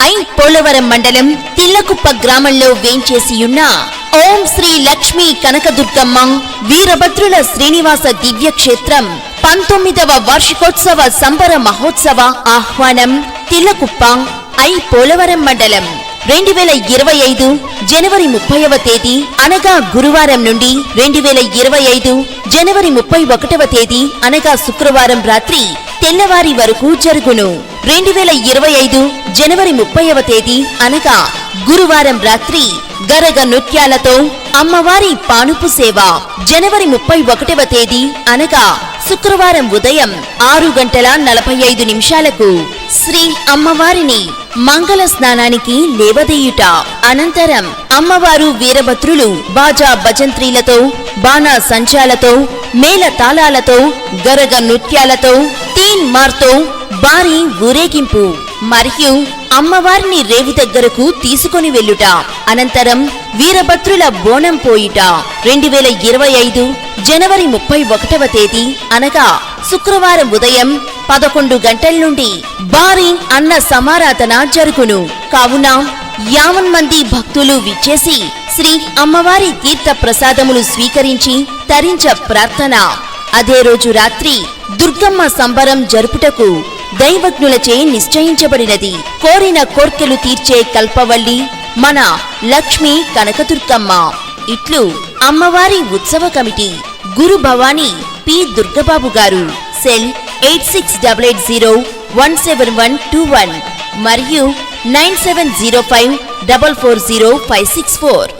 I Polavaram మండలం తిల్లకుప్ప గ్రామంలో వేంచేసియున్న ఓం శ్రీ లక్ష్మీ కనకదుర్గమ్మ వీరభద్రుల శ్రీనివాస దివ్యక్షేత్రం పంతొమ్మిదవ వార్షికోత్సవ సంబర మహోత్సవ ఆహ్వానం తిల్లకుప్ప ఐ పోలవరం మండలం. రెండు వేల ఇరవై ఐదు జనవరి ముప్పైవ తేదీ అనగా గురువారం నుండి రెండు వేల ఇరవై ఐదు జనవరి ముప్పై ఒకటవ తేదీ అనగా శుక్రవారం రాత్రి తెల్లవారి వరకు జరుగును. రెండు వేల ఇరవై ఐదు జనవరి ముప్పైవ తేదీ అనగా గురువారం రాత్రి గరగ నృత్యాలతో అమ్మవారి పానుపు సేవ. జనవరి ముప్పై ఒకటవ తేదీ అనగా శుక్రవారం ఉదయం ఆరు గంటల నలభై ఐదు నిమిషాలకు శ్రీ అమ్మవారిని మంగళ స్నానానికి లేవదేయుట. అనంతరం అమ్మవారు వీరభద్రులు బాజా భజంత్రీలతో బాణా సంచాలతో మేళ తాళాలతో గరగ నృత్యాలతో తీన్ మార్తో భారీ ఊరేగింపు. మరియు అమ్మవారిని రేవు దగ్గరకు తీసుకొని వెళ్ళుట. అనంతరం వీరభద్రుల బోనం పోయిట. రెండు వేల ఇరవై ఐదు జనవరి ముప్పై ఒకటవ తేదీ అనగా శుక్రవారం ఉదయం పదకొండు గంటల నుండి భారీ అన్న సమారాధన జరుగును. కావున యావన్ మంది భక్తులు విచ్చేసి శ్రీ అమ్మవారి తీర్థ ప్రసాదములు స్వీకరించి తరించ ప్రార్థన. అదే రోజు రాత్రి దుర్గమ్మ సంబరం జరుపుటకు దైవజ్ఞులచే నిశ్చయించబడినది. కోరిన కోర్కెలు తీర్చే కల్పవల్లి మన లక్ష్మి కనకదుర్గమ్మ. ఇట్లు అమ్మవారి ఉత్సవ కమిటీ. గురు భవానీ పి దుర్గబాబు గారు. Cell eight six double eight zero one seven one two one మరియు nine seven zero five double four zero five six four.